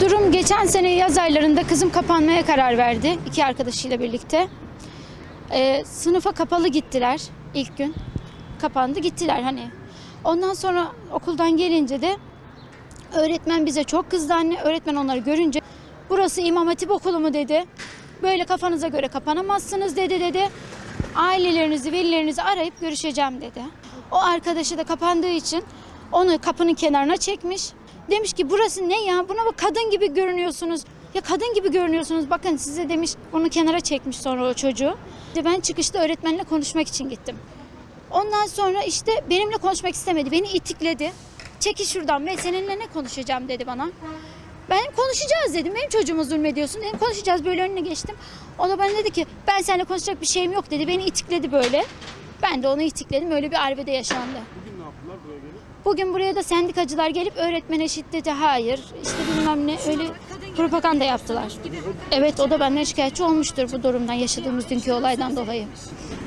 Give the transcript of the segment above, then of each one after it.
Durum geçen sene yaz aylarında kızım kapanmaya karar verdi iki arkadaşıyla birlikte. Ee, sınıfa kapalı gittiler ilk gün. Kapandı gittiler hani. Ondan sonra okuldan gelince de öğretmen bize çok kızdı anne. Öğretmen onları görünce burası İmam Hatip okulu mu dedi. Böyle kafanıza göre kapanamazsınız dedi dedi. Ailelerinizi, velilerinizi arayıp görüşeceğim dedi. O arkadaşı da kapandığı için onu kapının kenarına çekmiş. Demiş ki burası ne ya? Buna bak kadın gibi görünüyorsunuz. Ya kadın gibi görünüyorsunuz. Bakın size demiş onu kenara çekmiş sonra o çocuğu. İşte Ben çıkışta öğretmenle konuşmak için gittim. Ondan sonra işte benimle konuşmak istemedi. Beni itikledi. Çekil şuradan ben seninle ne konuşacağım dedi bana. Ben konuşacağız dedim. Benim çocuğumu zulmediyorsun dedim. Konuşacağız böyle önüne geçtim. O da bana dedi ki ben seninle konuşacak bir şeyim yok dedi. Beni itikledi böyle. Ben de onu itikledim. Öyle bir arbede yaşandı. Bugün ne yaptılar buraya gelip? Bugün buraya da sendikacılar gelip öğretmene şiddete hayır, işte bilmem ne öyle propaganda yaptılar. Evet o da benden şikayetçi olmuştur bu durumdan yaşadığımız dünkü olaydan dolayı.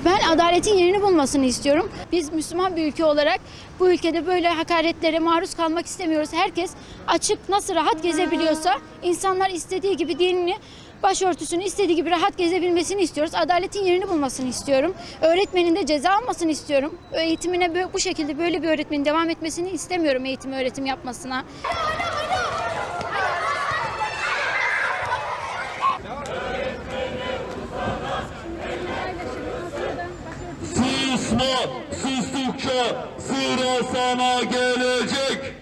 Ben adaletin yerini bulmasını istiyorum. Biz Müslüman bir ülke olarak bu ülkede böyle hakaretlere maruz kalmak istemiyoruz. Herkes açık nasıl rahat gezebiliyorsa insanlar istediği gibi dinini başörtüsünü istediği gibi rahat gezebilmesini istiyoruz. Adaletin yerini bulmasını istiyorum. Öğretmenin de ceza almasını istiyorum. Eğitimine bu şekilde böyle bir öğretmenin devam etmesini istemiyorum eğitim öğretim yapmasına. Susma, sustukça sıra sana gelecek.